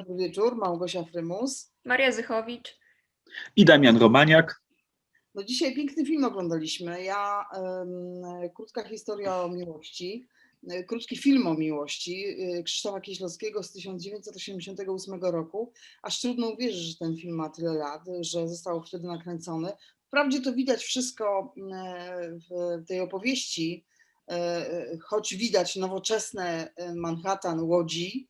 Dobry wieczór, Małgosia Frymus. Maria Zychowicz. i Damian Romaniak. No dzisiaj piękny film oglądaliśmy. Ja, krótka historia o miłości, e, krótki film o miłości e, Krzysztofa Kieślowskiego z 1988 roku. Aż trudno uwierzyć, że ten film ma tyle lat, że został wtedy nakręcony. Wprawdzie to widać wszystko e, w tej opowieści, choć widać nowoczesne Manhattan, Łodzi,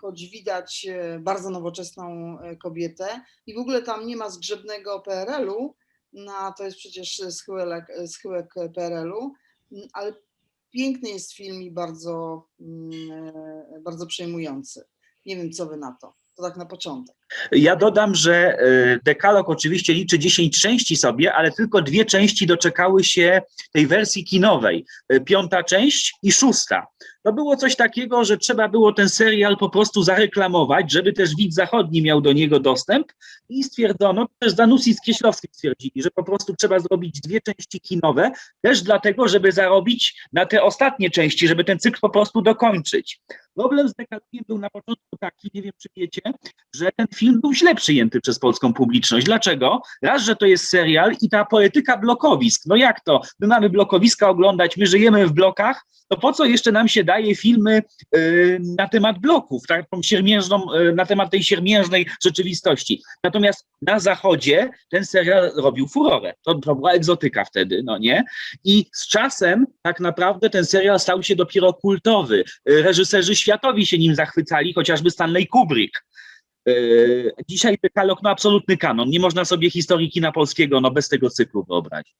choć widać e, bardzo nowoczesną e, kobietę i w ogóle tam nie ma zgrzebnego PRL-u, no, to jest przecież schyłek, schyłek PRL-u, m, ale piękny jest film i bardzo, mm, e, bardzo przejmujący. Nie wiem, co wy na to. To tak na początek. Ja dodam, że y, dekalog oczywiście liczy 10 części sobie, ale tylko dwie części doczekały się tej wersji kinowej. Y, Piąta część i szósta. To było coś takiego, że trzeba było ten serial po prostu zareklamować, żeby też widz zachodni miał do niego dostęp i stwierdzono, też Zanussi z Kieślowskim stwierdzili, że po prostu trzeba zrobić dwie części kinowe, też dlatego, żeby zarobić na te ostatnie części, żeby ten cykl po prostu dokończyć. Problem z dekalogiem był na początku taki, nie wiem czy wiecie, że ten film był źle przyjęty przez polską publiczność. Dlaczego? Raz, że to jest serial i ta poetyka blokowisk. No jak to? My mamy blokowiska oglądać, my żyjemy w blokach, to po co jeszcze nam się daje filmy y, na temat bloków, taką siermiężną, y, na temat tej siermiężnej rzeczywistości. Natomiast na zachodzie ten serial robił furorę. To, to była egzotyka wtedy, no nie? I z czasem tak naprawdę ten serial stał się dopiero kultowy. Y, Reżyserzy światowi się nim zachwycali, chociażby Stanley Kubrick. Yy, Dzisiaj dekalog, no absolutny kanon. Nie można sobie historii kina polskiego no bez tego cyklu wyobrazić.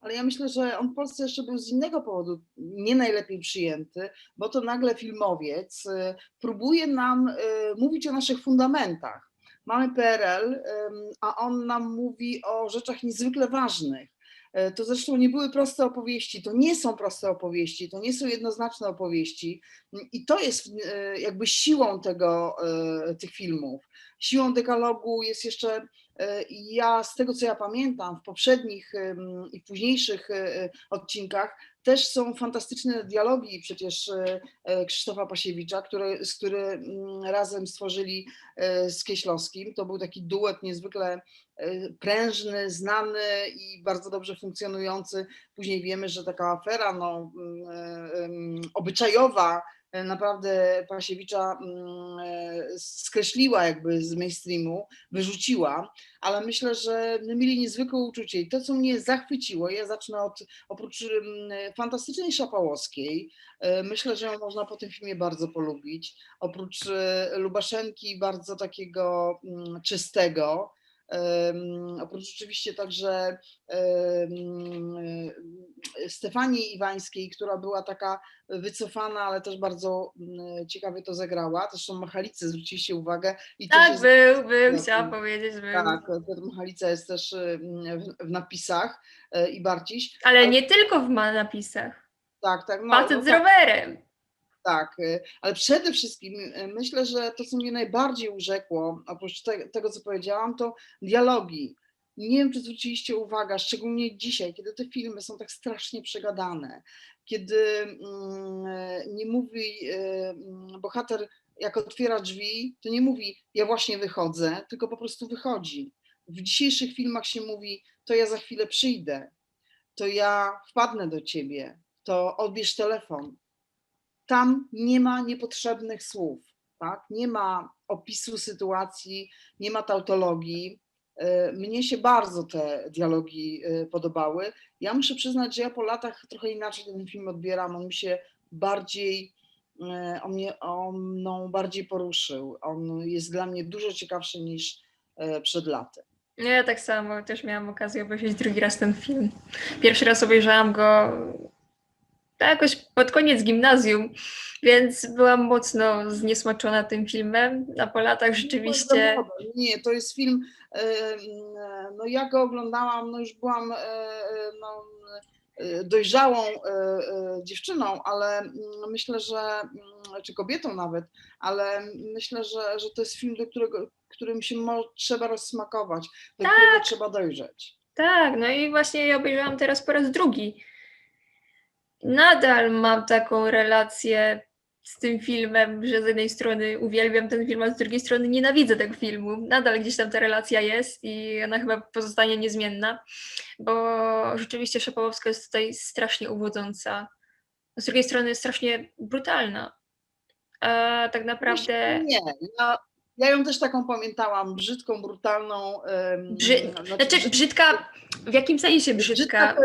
Ale ja myślę, że on w Polsce jeszcze był z innego powodu nie najlepiej przyjęty, bo to nagle filmowiec y, próbuje nam y, mówić o naszych fundamentach. Mamy PRL, a on nam mówi o rzeczach niezwykle ważnych. Y, To zresztą nie były proste opowieści, to nie są proste opowieści, to nie są jednoznaczne opowieści i to jest y, jakby siłą tego, y, tych filmów. Siłą dekalogu jest jeszcze E, Ja z tego, co ja pamiętam, w poprzednich i późniejszych e, odcinkach też są fantastyczne dialogi przecież e, e, Krzysztofa Pasiewicza, które, z który mm, razem stworzyli e, z Kieślowskim. To był taki duet niezwykle prężny, znany i bardzo dobrze funkcjonujący. Później wiemy, że taka afera no, mm, em, obyczajowa naprawdę Pasiewicza mm, e, skreśliła jakby z mainstreamu, wyrzuciła, ale myślę, że mieli niezwykłe uczucie. I to, co mnie zachwyciło, ja zacznę od, oprócz mm, fantastycznej Szapałowskiej, e, myślę, że ją można po tym filmie bardzo polubić, oprócz e, Lubaszenki bardzo takiego mm, czystego, oprócz oczywiście także e, Stefanii Iwańskiej, która była taka wycofana, ale też bardzo mm, ciekawie to zagrała. Zresztą Machalice, zwróciliście uwagę. I Tak, jest- był, był, chciałam powiedzieć, był. tak, Machalica jest też y, w, w napisach y, i Barciś. Ale ale- nie tylko w napisach. Tak, tak. No, Facet no z tak, rowerem. Tak, y, ale przede wszystkim y, myślę, że to, co mnie najbardziej urzekło, oprócz te, tego, co powiedziałam, to dialogi. Nie wiem, czy zwróciliście uwagę, szczególnie dzisiaj, kiedy te filmy są tak strasznie przegadane, kiedy mm, nie mówi y, mm, bohater, jak otwiera drzwi, to nie mówi, ja właśnie wychodzę, tylko po prostu wychodzi. W dzisiejszych filmach się mówi, to ja za chwilę przyjdę, to ja wpadnę do ciebie, to odbierz telefon. Tam nie ma niepotrzebnych słów, tak? nie ma opisu sytuacji, nie ma tautologii. E, Mnie się bardzo te dialogi e, podobały. Ja muszę przyznać, że ja po latach trochę inaczej ten film odbieram. On mi się bardziej, e, on mnie mną bardziej poruszył. On jest dla mnie dużo ciekawszy niż przed. No Ja tak samo też miałam okazję obejrzeć drugi raz ten film. Pierwszy raz obejrzałam go jakoś pod koniec gimnazjum, więc byłam mocno zniesmaczona tym filmem, a po latach rzeczywiście... Nie, to jest film, no ja go oglądałam, no już byłam e, e, no, e, dojrzałą dziewczyną, ale myślę, że, mm, czy kobietą nawet, ale myślę, że, że to jest film, do którego, którym się mo, trzeba rozsmakować, do którego trzeba dojrzeć. Tak, no i właśnie ja obejrzałam teraz po raz drugi. Nadal mam taką relację z tym filmem, że z jednej strony uwielbiam ten film, a z drugiej strony nienawidzę tego filmu. Nadal gdzieś tam ta relacja jest i ona chyba pozostanie niezmienna, bo rzeczywiście Szapołowska jest tutaj strasznie uwodząca. Z drugiej strony strasznie brutalna. A tak naprawdę... Nie, ja, ja ją też taką pamiętałam, brzydką, brutalną. Brzy... znaczy, Znaczy brzydka, w jakim sensie brzydka?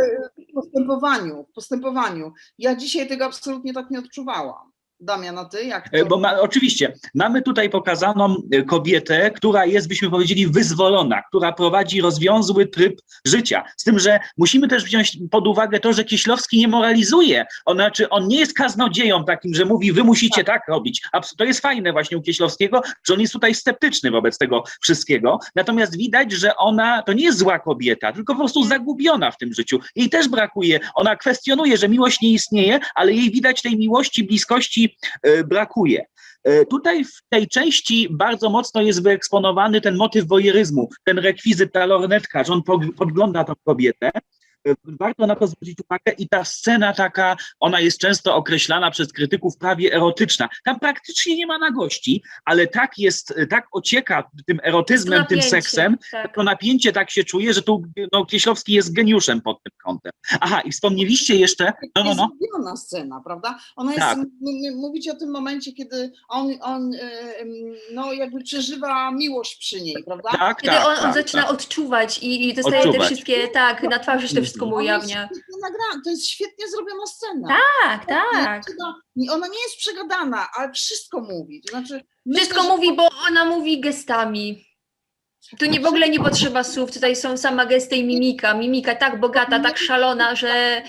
w postępowaniu, w postępowaniu. Ja dzisiaj tego absolutnie tak nie odczuwałam. Damian, a ty jak E, to? Bo ma, oczywiście, mamy tutaj pokazaną e, kobietę, która jest, byśmy powiedzieli, wyzwolona, która prowadzi rozwiązły tryb życia. Z tym, że musimy też wziąć pod uwagę to, że Kieślowski nie moralizuje. On, znaczy, on nie jest kaznodzieją takim, że mówi, wy musicie tak robić. Abs- To jest fajne właśnie u Kieślowskiego, że on jest tutaj sceptyczny wobec tego wszystkiego. Natomiast widać, że ona to nie jest zła kobieta, tylko po prostu zagubiona w tym życiu. Jej też brakuje. Ona kwestionuje, że miłość nie istnieje, ale jej widać tej miłości, bliskości e, brakuje. E, Tutaj w tej części bardzo mocno jest wyeksponowany ten motyw wojeryzmu, ten rekwizyt, ta lornetka, że on podgląda tą kobietę. E, Warto na to zwrócić uwagę i ta scena taka, ona jest często określana przez krytyków prawie erotyczna. Tam praktycznie nie ma nagości, ale tak jest, e, tak ocieka tym erotyzmem, tym seksem, Tak. to napięcie tak się czuje, że tu no, Kieślowski jest geniuszem pod tym kątem. Aha, i wspomnieliście jeszcze, no, no, jest no, scena, prawda? Ona jest, Tak. m- m- mówicie o tym momencie, kiedy on, on e, no jakby przeżywa miłość przy niej, prawda? tak, Kiedy tak, on, on tak, zaczyna tak. odczuwać i, i dostaje te Odczuwać. wszystkie, tak, na twarzy to wszystko mu jest ujawnia. nagrana, to jest świetnie zrobiona scena. Tak, tak. Nie Ona nie jest przegadana, ale wszystko mówi. To znaczy, Wszystko myślę, że- mówi, bo ona mówi gestami. Tu nie, w ogóle nie potrzeba słów, tutaj są sama gesty i mimika. Mimika tak bogata, tak szalona, że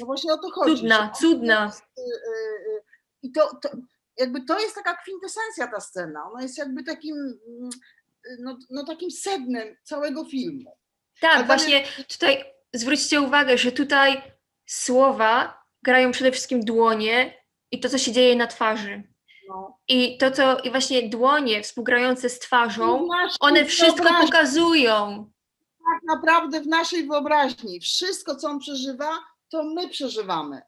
No właśnie o to chodzi. cudna, że- cudna. y, y, y, I to, to jakby to jest taka kwintesencja ta scena. Ona jest jakby takim, mm, no, no takim sednem całego filmu. Tak, Ale właśnie tutaj zwróćcie uwagę, że tutaj słowa grają przede wszystkim dłonie i to, co się dzieje na twarzy. No. I to, co i właśnie dłonie współgrające z twarzą, one wszystko wyobraźni, pokazują. Tak naprawdę w naszej wyobraźni. Wszystko, co on przeżywa, to my przeżywamy.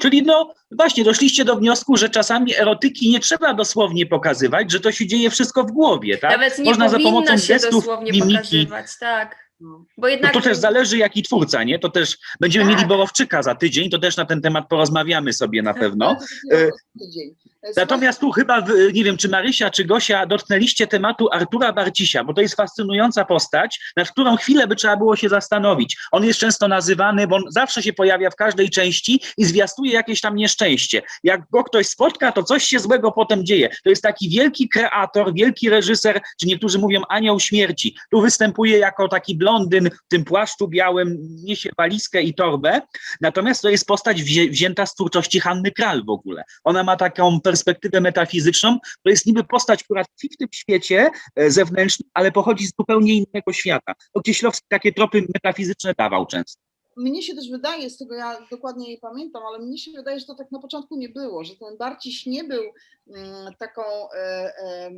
Czyli no właśnie doszliście do wniosku, że czasami erotyki nie trzeba dosłownie pokazywać, że to się dzieje wszystko w głowie, tak? Nawet nie Można za powinno pomocą się gestów, dosłownie mimiki. pokazywać, tak. No. Bo No jednak to też zależy jaki twórca, nie? To też będziemy Tak. mieli Borowczyka za tydzień, to też na ten temat porozmawiamy sobie na pewno. Dopiero e. E, Natomiast tu chyba, nie wiem, czy Marysia, czy Gosia dotknęliście tematu Artura Barcisia, bo to jest fascynująca postać, nad którą chwilę by trzeba było się zastanowić. On jest często nazywany, bo on zawsze się pojawia w każdej części i zwiastuje jakieś tam nieszczęście. Jak go ktoś spotka, to coś się złego potem dzieje. To jest taki wielki kreator, wielki reżyser, czy niektórzy mówią anioł śmierci. Tu występuje jako taki blondyn w tym płaszczu białym, niesie walizkę i torbę. Natomiast to jest postać wzię- wzięta z twórczości Hanny Kral w ogóle. Ona ma taką perspektywę metafizyczną, to jest niby postać, która tkwi w tym świecie e, zewnętrznym, ale pochodzi z zupełnie innego świata. To Kieślowski takie tropy metafizyczne dawał często. Mnie się też wydaje, z tego ja dokładnie nie pamiętam, ale mnie się wydaje, że to tak na początku nie było, że ten Barciś nie był mm, taką, e, em,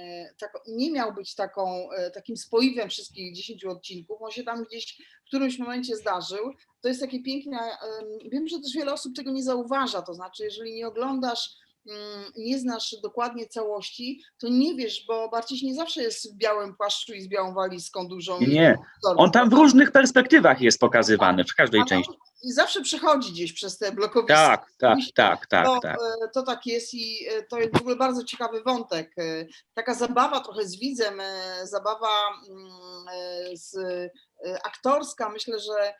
e, taką nie miał być taką, e, takim spoiwem wszystkich 10 odcinków, on się tam gdzieś w którymś momencie zdarzył. To jest takie piękne, em, wiem, że też wiele osób tego nie zauważa, to znaczy jeżeli nie oglądasz mm, nie znasz dokładnie całości, to nie wiesz, bo Barciś nie zawsze jest w białym płaszczu i z białą walizką dużą. Nie, On tam w różnych perspektywach jest pokazywany, w każdej części. I zawsze przechodzi gdzieś przez te blokowiska. Tak, tak, tak, tak, to, tak. e, to tak jest i e, to jest w ogóle bardzo ciekawy wątek. E, Taka zabawa trochę z widzem, zabawa mm, z, aktorska. Myślę, że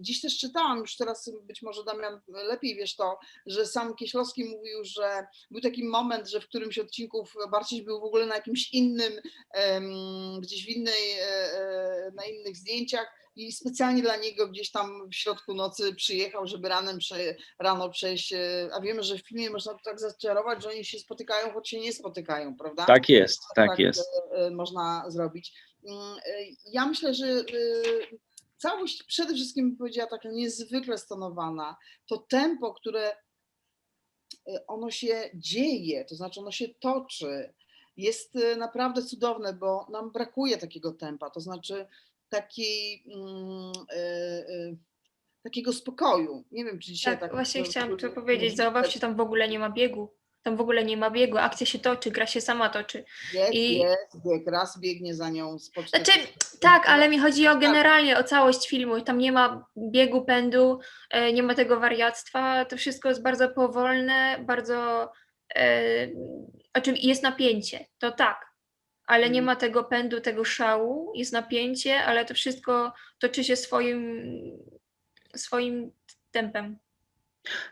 dziś też czytałam, już teraz być może Damian lepiej wiesz to, że sam Kieślowski mówił, że był taki moment, że w którymś odcinków Barciś był w ogóle na jakimś innym, gdzieś w innej, na innych zdjęciach i specjalnie dla niego gdzieś tam w środku nocy przyjechał, żeby ranem rano przejść, e, a wiemy, że w filmie można to tak zaczarować, że oni się spotykają, choć się nie spotykają, prawda? Tak jest, tak jest. e, e, Można zrobić. Mm, Ja myślę, że całość przede wszystkim bym powiedziała taka niezwykle stonowana. To tempo, które ono się dzieje, to znaczy ono się toczy, jest naprawdę cudowne, bo nam brakuje takiego tempa, to znaczy takiej, mm, e, e, takiego spokoju. Nie wiem, czy dzisiaj Tak, tak... właśnie to- chciałam to- powiedzieć. Zauważcie, tam w ogóle nie ma biegu. Tam w ogóle nie ma biegu. Akcja się toczy, gra się sama toczy. Bieg, i- jest, bieg, raz biegnie za nią z. Znaczy, tak, ale mi chodzi o generalnie o całość filmu. Tam nie ma biegu, pędu, e, nie ma tego wariactwa. To wszystko jest bardzo powolne, bardzo. E, oczywiście jest napięcie, to tak, ale nie Mm. ma tego pędu, tego szału. Jest napięcie, ale to wszystko toczy się swoim, swoim tempem.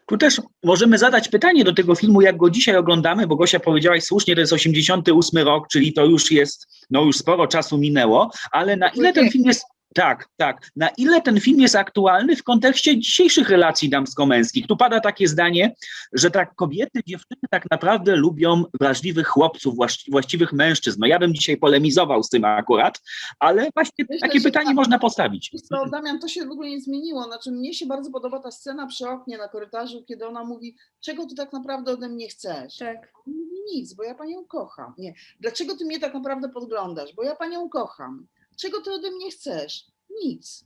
Tu też możemy zadać pytanie do tego filmu, jak go dzisiaj oglądamy, bo Gosia powiedziałaś słusznie, to jest 88 rok, czyli to już jest, no już sporo czasu minęło, ale na ile ten film jest, tak, tak, na ile ten film jest aktualny w kontekście dzisiejszych relacji damsko-męskich? Tu pada takie zdanie, że tak kobiety, dziewczyny tak naprawdę lubią wrażliwych chłopców, właści- właściwych mężczyzn. No ja bym dzisiaj polemizował z tym akurat, ale właśnie Myślę, takie pytanie tak. można postawić. Co, Damian, to się w ogóle nie zmieniło. Znaczy, mnie się bardzo podoba ta scena przy oknie na korytarzu, kiedy ona mówi, czego ty tak naprawdę ode mnie chcesz? Tak. Mówi nic, bo ja panią kocham. Nie. Dlaczego ty mnie tak naprawdę podglądasz? Bo ja panią kocham. Czego ty ode mnie chcesz? Nic.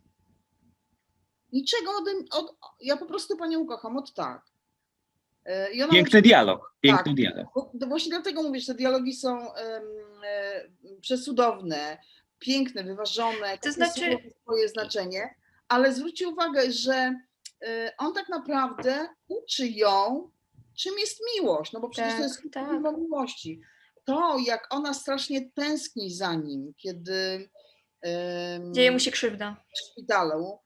Niczego ode mnie. Od, ja po prostu panią kocham, od tak. E, I ona Piękny mówi, dialog, piękny Tak. dialog. bo, to właśnie dlatego mówię, że te dialogi są e, przesudowne, piękne, wyważone, każde znaczy- swoje znaczenie, ale zwróćcie uwagę, że e, on tak naprawdę uczy ją, czym jest miłość, no bo przecież to Tak, jest tak. miłości. To, jak ona strasznie tęskni za nim, kiedy Dzieje mu się krzywda. w szpitalu,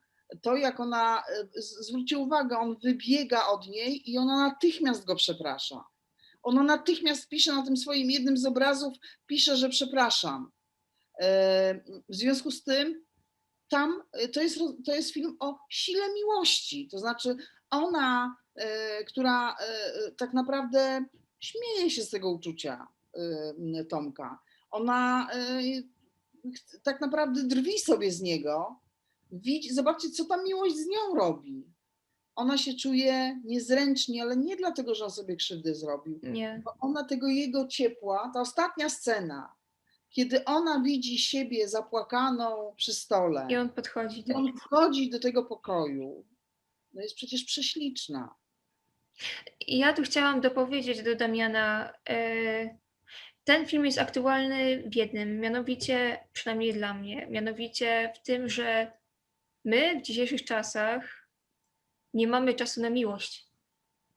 to jak ona, e, zwróćcie uwagę, on wybiega od niej i ona natychmiast go przeprasza. Ona natychmiast pisze na tym swoim jednym z obrazów, pisze, że przepraszam. E, W związku z tym tam e, to jest, to jest film o sile miłości. To znaczy ona, która tak naprawdę śmieje się z tego uczucia Tomka. Ona tak naprawdę drwi sobie z niego. Widzi, zobaczcie, co ta miłość z nią robi. Ona się czuje niezręcznie, ale nie dlatego, że on sobie krzywdę zrobił, Nie. bo ona tego jego ciepła, ta ostatnia scena, kiedy ona widzi siebie zapłakaną przy stole, I on podchodzi. Tak. on wchodzi do tego pokoju, no jest przecież prześliczna. Ja tu chciałam dopowiedzieć do Damiana. e, Ten film jest aktualny w jednym, mianowicie, przynajmniej dla mnie, mianowicie w tym, że my w dzisiejszych czasach nie mamy czasu na miłość.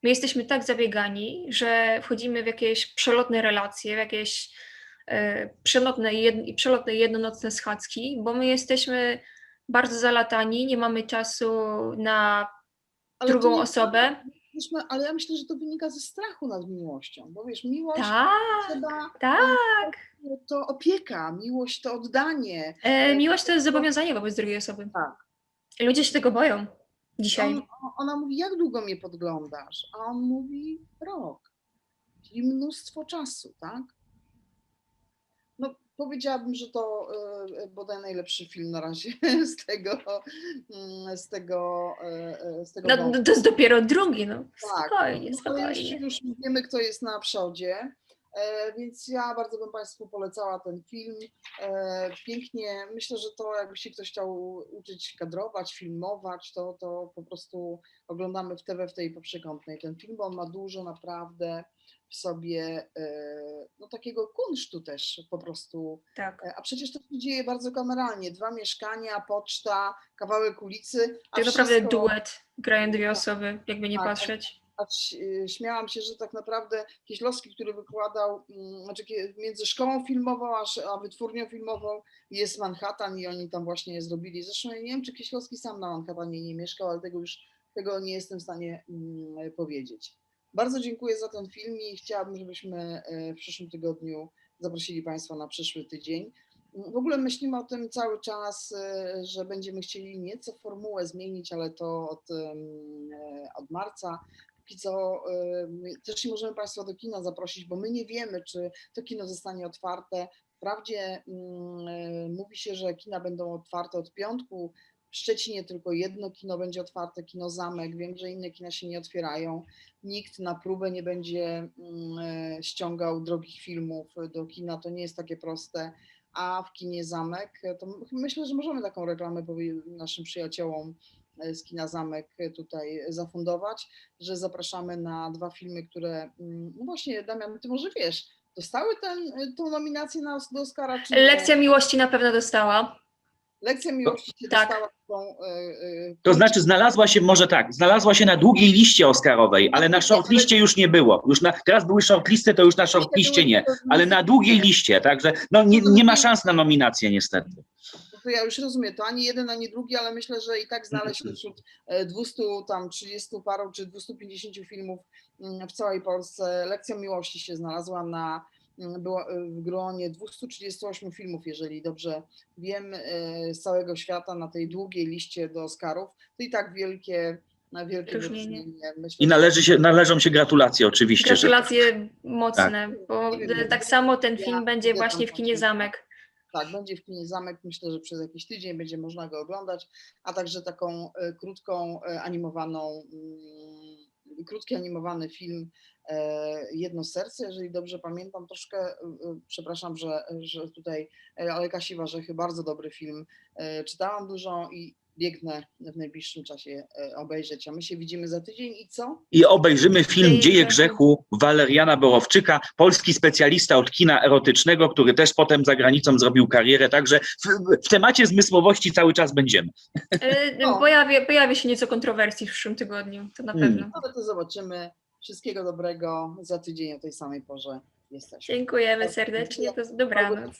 My jesteśmy tak zabiegani, że wchodzimy w jakieś przelotne relacje, w jakieś e, przelotne, jed, przelotne jednonocne schadzki, bo my jesteśmy bardzo zalatani, nie mamy czasu na Ale drugą nie- osobę. Ale ja myślę, że to wynika ze strachu nad miłością, bo wiesz, miłość Tak, trzeba, tak. to opieka, miłość to oddanie. E, miłość to jest zobowiązanie wobec drugiej osoby. Tak. Ludzie się tego boją dzisiaj. On, ona mówi, jak długo mnie podglądasz? A on mówi, rok. Czyli mnóstwo czasu, tak? No, powiedziałabym, że to e, bodaj najlepszy film na razie z tego, mm, z tego, e, e, z tego No, wątku. to jest dopiero drugi, no. Tak, Spokojnie, no już, spokojnie. już wiemy, kto jest na przodzie. E, Więc ja bardzo bym Państwu polecała ten film. E, Pięknie, myślę, że to jakby się ktoś chciał uczyć kadrować, filmować, to, to po prostu oglądamy w TV w tej poprzekątnej ten film, bo on ma dużo naprawdę w sobie e, no, takiego kunsztu też po prostu. Tak. E, A przecież to się dzieje bardzo kameralnie. Dwa mieszkania, poczta, kawałek ulicy. A Tak naprawdę wszystko- duet, grają dwie osoby, jakby nie Tak, patrzeć. a y, śmiałam się, że tak naprawdę Kieślowski, który wykładał mm, znaczy między szkołą filmową a, wytwórnią filmową jest Manhattan i oni tam właśnie zrobili. Zresztą ja nie wiem, czy Kieślowski sam na Manhattanie nie mieszkał, ale tego już tego nie jestem w stanie mm, powiedzieć. Bardzo dziękuję za ten film i chciałabym, żebyśmy e, w przyszłym tygodniu zaprosili Państwa na przyszły tydzień. W ogóle myślimy o tym cały czas, e, że będziemy chcieli nieco formułę zmienić, ale to od, e, od marca póki co też nie możemy Państwa do kina zaprosić, bo my nie wiemy, czy to kino zostanie otwarte. Wprawdzie mm, mówi się, że kina będą otwarte od piątku. W Szczecinie tylko jedno kino będzie otwarte, kino Zamek. Wiem, że inne kina się nie otwierają. Nikt na próbę nie będzie mm, y, ściągał drogich filmów do kina. To nie jest takie proste. A w kinie Zamek, to m- myślę, że możemy taką reklamę naszym przyjaciołom e, z Kina Zamek e, tutaj zafundować, że zapraszamy na dwa filmy, które, mm, no właśnie Damian, ty może wiesz, dostały tą nominację na, do Oscara? Lekcja miłości na pewno dostała. Lekcja miłości się tak. dostała. Tą, e, e, To znaczy znalazła się, może tak, znalazła się na długiej liście Oscarowej, ale na shortliście już nie było. Już na, teraz były shortlisty, to już na shortliście nie, ale na długiej liście, także no nie, nie ma szans na nominację niestety. No to ja już rozumiem, to ani jeden, ani drugi, ale myślę, że i tak znaleźć się wśród e, 200 tam 30 paru czy 250 filmów mm, w całej Polsce. Lekcja miłości się znalazła na była e, w gronie 238 filmów, jeżeli dobrze wiem, e, z całego świata na tej długiej liście do Oscarów. To i tak wielkie, na wielkie Wyróżnienie. wyróżnienie. Myślę, I że- należy się, należą się gratulacje oczywiście. Że, Gratulacje mocne, bo Nie wiem, tak samo ten ja film będzie idę tam właśnie w kinie. Zamek. Tak, będzie w kinie Zamek. Myślę, że przez jakiś tydzień będzie można go oglądać, a także taką krótką, animowaną, mm, krótki animowany film e, Jedno serce, jeżeli dobrze pamiętam, troszkę, e, e, przepraszam, że, że tutaj, ale Kasi Warzechy, bardzo dobry film. Czytałam dużo i biegnę w najbliższym czasie e, obejrzeć, a my się widzimy za tydzień i co? I obejrzymy film Dzieje grzechu. Waleriana Borowczyka, polski specjalista od kina erotycznego, który też potem za granicą zrobił karierę, także w, w temacie zmysłowości cały czas będziemy. E. Pojawi, pojawi się nieco kontrowersji w przyszłym tygodniu, to na Mm. pewno. No to zobaczymy. Wszystkiego dobrego za tydzień o tej samej porze jesteśmy. Dziękujemy serdecznie, to dobranoc.